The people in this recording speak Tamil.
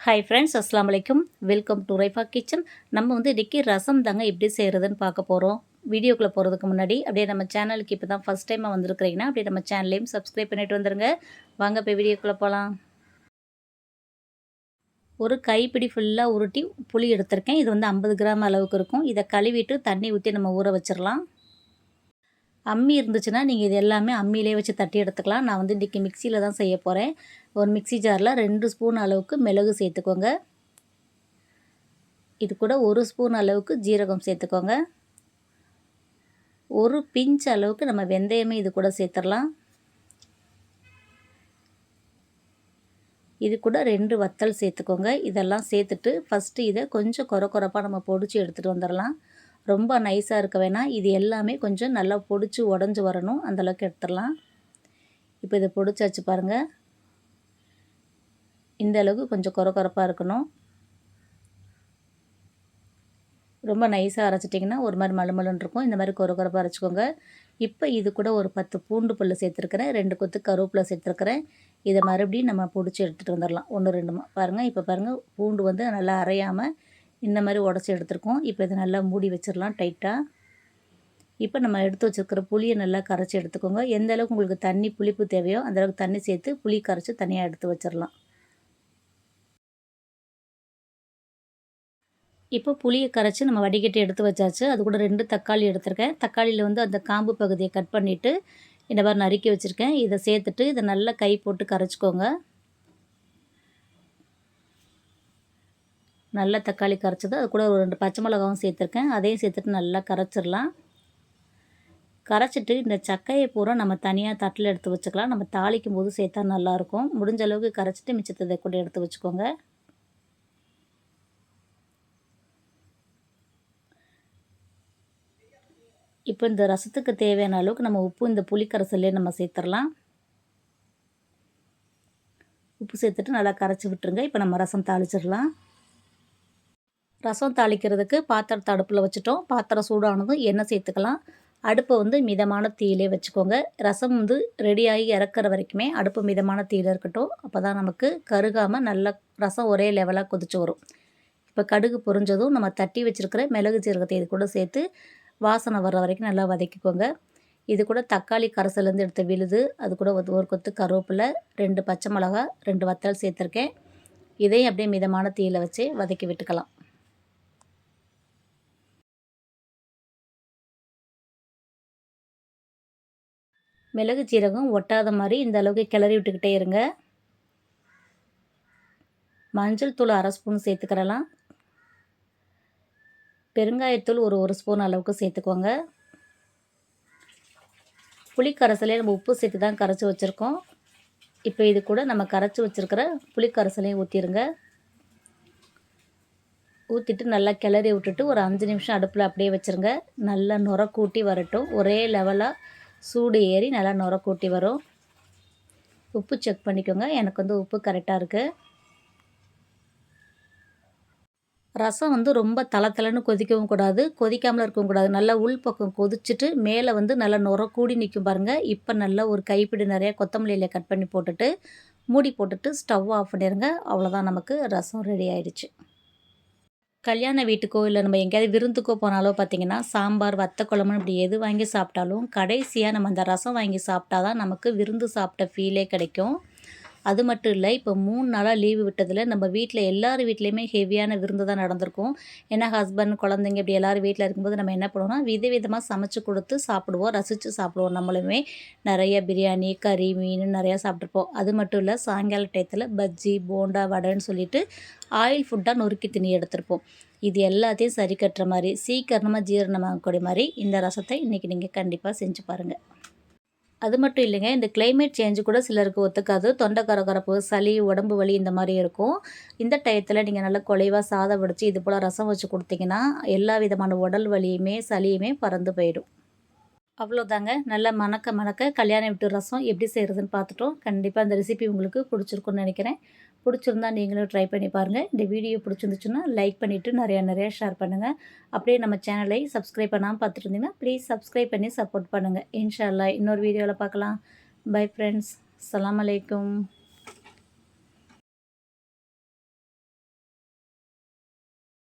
ஹாய் ஃப்ரெண்ட்ஸ் அஸ்லாம் வலைக்கும் வெல்கம் டு ரைஃபா கிச்சன் நம்ம வந்து இன்றைக்கி ரசம் தாங்க எப்படி செய்கிறதுன்னு பார்க்க போகிறோம் வீடியோக்குள்ளே போகிறதுக்கு முன்னாடி அப்படியே நம்ம சேனலுக்கு இப்போ தான் ஃபஸ்ட் டைமாக வந்திருக்கிறீங்கன்னா அப்படியே நம்ம சேனல்லையும் சப்ஸ்கிரைப் பண்ணிட்டு வந்துடுங்க வாங்க இப்போ வீடியோக்குள்ளே போகலாம் ஒரு கைப்பிடி ஃபுல்லாக உருட்டி புளி எடுத்திருக்கேன். இது வந்து ஐம்பது கிராம் அளவுக்கு இருக்கும். இதை கழுவிட்டு தண்ணி ஊற்றி நம்ம ஊற வச்சிடலாம். அம்மி இருந்துச்சுன்னா நீங்கள் இது எல்லாமே அம்மியிலே வச்சு தட்டி எடுத்துக்கலாம். நான் வந்து இன்றைக்கி மிக்சியில் தான் செய்ய போகிறேன் ஒரு மிக்சி ஜாரில் ரெண்டு ஸ்பூன் அளவுக்கு மிளகு சேர்த்துக்கோங்க. இது கூட ஒரு ஸ்பூன் அளவுக்கு ஜீரகம் சேர்த்துக்கோங்க. ஒரு பிஞ்ச் அளவுக்கு நம்ம வெந்தயமே இது கூட சேர்த்துடலாம். இது கூட ரெண்டு வத்தல் சேர்த்துக்கோங்க. இதெல்லாம் சேர்த்துட்டு ஃபஸ்ட்டு இதை கொஞ்சம் குறை குறைப்பாக நம்ம பொடிச்சு எடுத்துகிட்டு வந்துடலாம். ரொம்ப நைஸாக இருக்க வேணாம். இது எல்லாமே கொஞ்சம் நல்லா பொடிச்சு உடஞ்சி வரணும். அந்தளவுக்கு எடுத்துடலாம். இப்போ இதை பொடிச்சாச்சு பாருங்கள் இந்த அளவுக்கு கொஞ்சம் குறை குறைப்பாக இருக்கணும். ரொம்ப நைஸாக அரைச்சிட்டிங்கன்னா ஒரு மாதிரி மலுமலுன்னு இருக்கும். இந்த மாதிரி குறை குறைப்பாக அரைச்சிக்கோங்க. இப்போ இது கூட ஒரு பத்து பூண்டு புல் சேர்த்துருக்குறேன். ரெண்டு கொத்து கருவேப்பிலை சேர்த்துருக்குறேன். இதை மறுபடியும் நம்ம பிடிச்சி எடுத்துகிட்டு வந்துடலாம். ஒன்று ரெண்டுமா. பாருங்கள் இப்போ பாருங்கள் பூண்டு வந்து நல்லா அரையாமல் இந்த மாதிரி உடச்சி எடுத்துருக்கோம். இப்போ இதை நல்லா மூடி வச்சிடலாம் டைட்டாக இப்போ நம்ம எடுத்து வச்சுருக்கிற புளியை நல்லா கரைச்சி எடுத்துக்கோங்க. எந்த அளவுக்கு உங்களுக்கு தண்ணி புளிப்பு தேவையோ அந்தளவுக்கு தண்ணி சேர்த்து புளி கரைச்சி தனியாக எடுத்து வச்சிடலாம். இப்போ புளியை கரைச்சி நம்ம வடிகட்டி எடுத்து வச்சாச்சு. அது கூட ரெண்டு தக்காளி எடுத்திருக்கேன். தக்காளியில் வந்து அந்த காம்பு பகுதியை கட் பண்ணிவிட்டு இந்த மாதிரி நறுக்கி வச்சுருக்கேன். இதை சேர்த்துட்டு இதை நல்லா கை போட்டு கரைச்சிக்கோங்க. நல்ல தக்காளி கரைச்சது. அது கூட ஒரு ரெண்டு பச்சை மிளகாவும் சேர்த்துருக்கேன். அதையும் சேர்த்துட்டு நல்லா கரைச்சிடலாம். கரைச்சிட்டு இந்த சக்கையை பூரா நம்ம தனியாக தட்டில் எடுத்து வச்சுக்கலாம். நம்ம தாளிக்கும் போது சேர்த்தா நல்லாயிருக்கும். முடிஞ்ச அளவுக்கு கரைச்சிட்டு மிச்சத்தை கூட எடுத்து வச்சுக்கோங்க. இப்போ இந்த ரசத்துக்கு தேவையான அளவுக்கு நம்ம உப்பு இந்த புளிக்கரைசல்லே நம்ம சேர்த்துடலாம். உப்பு சேர்த்துட்டு நல்லா கரைச்சி விட்டுருங்க. இப்போ நம்ம ரசம் தாளிச்சிடலாம். ரசம் தாளிக்கிறதுக்கு பாத்திரத்தை அடுப்பில் வச்சுட்டோம். பாத்திரம் சூடானதும் எண்ணெய் சேர்த்துக்கலாம். அடுப்பை வந்து மிதமான தீயிலே வச்சுக்கோங்க. ரசம் வந்து ரெடியாகி இறக்குற வரைக்குமே அடுப்பு மிதமான தீயில் இருக்கட்டும். அப்போ தான் நமக்கு கருகாமல் நல்ல ரசம் ஒரே லெவலாக கொதிச்சு வரும். இப்போ கடுகு பொரிஞ்சதும் நம்ம தட்டி வச்சுருக்கிற மிளகு சீரகத்தை இது கூட சேர்த்து வாசனை வர்ற வரைக்கும் நல்லா வதக்கிக்கோங்க. இது கூட தக்காளி கரைசலேருந்து எடுத்த விழுது அது கூட ஒரு கொத்து கருவேப்பிலை ரெண்டு பச்சை மிளகா ரெண்டு வத்தல் சேர்த்துருக்கேன். இதையும் அப்படியே மிதமான தீயில் வச்சு வதக்கி விட்டுக்கலாம். மிளகு சீரகம் ஒட்டாத மாதிரி இந்த அளவுக்கு கிளறி விட்டுக்கிட்டே இருங்க. மஞ்சள் தூள் அரை ஸ்பூன் சேர்த்துக்கிறலாம். பெருங்காயத்தூள் ஒரு ஒரு ஸ்பூன் அளவுக்கு சேர்த்துக்கோங்க. புளிக்கரைசலே நம்ம உப்பு சேர்த்து தான் கரைச்சி வச்சுருக்கோம். இப்போ இது கூட நம்ம கரைச்சி வச்சுருக்கிற புளிக்கரைசலையும் ஊற்றிடுங்க ஊற்றிட்டு நல்லா கிளறி விட்டுட்டு ஒரு அஞ்சு நிமிஷம் அடுப்பில் அப்படியே வச்சுருங்க. நல்லா நுர கூட்டி வரட்டும். ஒரே லெவலாக சூடு ஏறி நல்லா நுர கூட்டி வரும். உப்பு செக் பண்ணிக்கோங்க. எனக்கு வந்து உப்பு கரெக்டாக இருக்குது ரசம் வந்து ரொம்ப தலை கொதிக்கவும் கூடாது. கொதிக்காமல் இருக்கவும் கூடாது. நல்லா உள்பக்கம் கொதிச்சுட்டு மேலே வந்து நல்லா நுர கூடி நிற்கும் பாருங்கள் இப்போ நல்லா ஒரு கைப்பிடி நிறையா கொத்தமல்லியில் கட் பண்ணி போட்டுட்டு மூடி போட்டுட்டு ஸ்டவ் ஆஃப் பண்ணிடுங்க அவ்வளோதான் நமக்கு ரசம் ரெடி ஆயிடுச்சு. கல்யாண வீட்டுக்கோ இல்லை நம்ம எங்கேயாவது விருந்துக்கோ போனாலோ பார்த்திங்கன்னா சாம்பார் வத்த குழம்புன்னு இப்படி எது வாங்கி சாப்பிட்டாலும் கடைசியாக நம்ம அந்த ரசம் வாங்கி சாப்பிட்டா தான் நமக்கு விருந்து சாப்பிட்ட ஃபீலே கிடைக்கும். அது மட்டும் இல்லை இப்போ மூணு நாளாக லீவு விட்டதில் நம்ம வீட்டில் எல்லார் வீட்லேயுமே ஹெவியான விருந்து தான் நடந்திருக்கும். ஏன்னா ஹஸ்பண்ட் குழந்தைங்க இப்படி எல்லோரும் வீட்டில் இருக்கும்போது நம்ம என்ன பண்ணுவோம்னா வித விதமாக சமைச்சு கொடுத்து சாப்பிடுவோம் ரசித்து சாப்பிடுவோம் நம்மளுமே. நிறைய பிரியாணி கறி மீன் நிறையா சாப்பிட்ருப்போம் அது மட்டும் இல்லை சாயங்கால டயத்தில் பஜ்ஜி போண்டா வடைன்னு சொல்லிட்டு ஆயில் ஃபுட்டாக நொறுக்கி திணி எடுத்திருப்போம். இது எல்லாத்தையும் சரி கட்டுற மாதிரி சீக்கிரமாக ஜீரணமாகக்கூடிய மாதிரி இந்த ரசத்தை இன்றைக்கி நீங்கள் கண்டிப்பாக செஞ்சு பாருங்கள் அது மட்டும் இல்லைங்க இந்த கிளைமேட் சேஞ்சு கூட சிலருக்கு ஒத்துக்காது. தொண்டை கரகரப்பு சளி உடம்பு வலி இந்த மாதிரி இருக்கும். இந்த டயத்தில் நீங்கள் நல்லா குலைவாக சாதம் வடித்து இது போல் ரசம் வச்சு கொடுத்தீங்கன்னா எல்லா விதமான உடல் வலியுமே சளியுமே பறந்து போயிடும். அவ்வளோதாங்க. நல்லா மணக்க மணக்க கல்யாண வீட்டு ரசம் எப்படி செய்கிறதுன்னு பார்த்துட்டோம். கண்டிப்பாக அந்த ரெசிபி உங்களுக்கு பிடிச்சிருக்குன்னு நினைக்கிறேன். பிடிச்சிருந்தா நீங்களும் ட்ரை பண்ணி பாருங்கள் இந்த வீடியோ பிடிச்சிருந்துச்சுன்னா லைக் பண்ணிவிட்டு நிறையா நிறையா ஷேர் பண்ணுங்கள் அப்படியே நம்ம சேனலை சப்ஸ்கிரைப் பண்ணாமல் பார்த்துட்டு இருந்தீங்கன்னா ப்ளீஸ் சப்ஸ்கிரைப் பண்ணி சப்போர்ட் பண்ணுங்கள் இன்ஷால்லா இன்னொரு வீடியோவில் பார்க்கலாம். பை ஃப்ரெண்ட்ஸ் அலாம் அலைக்கும்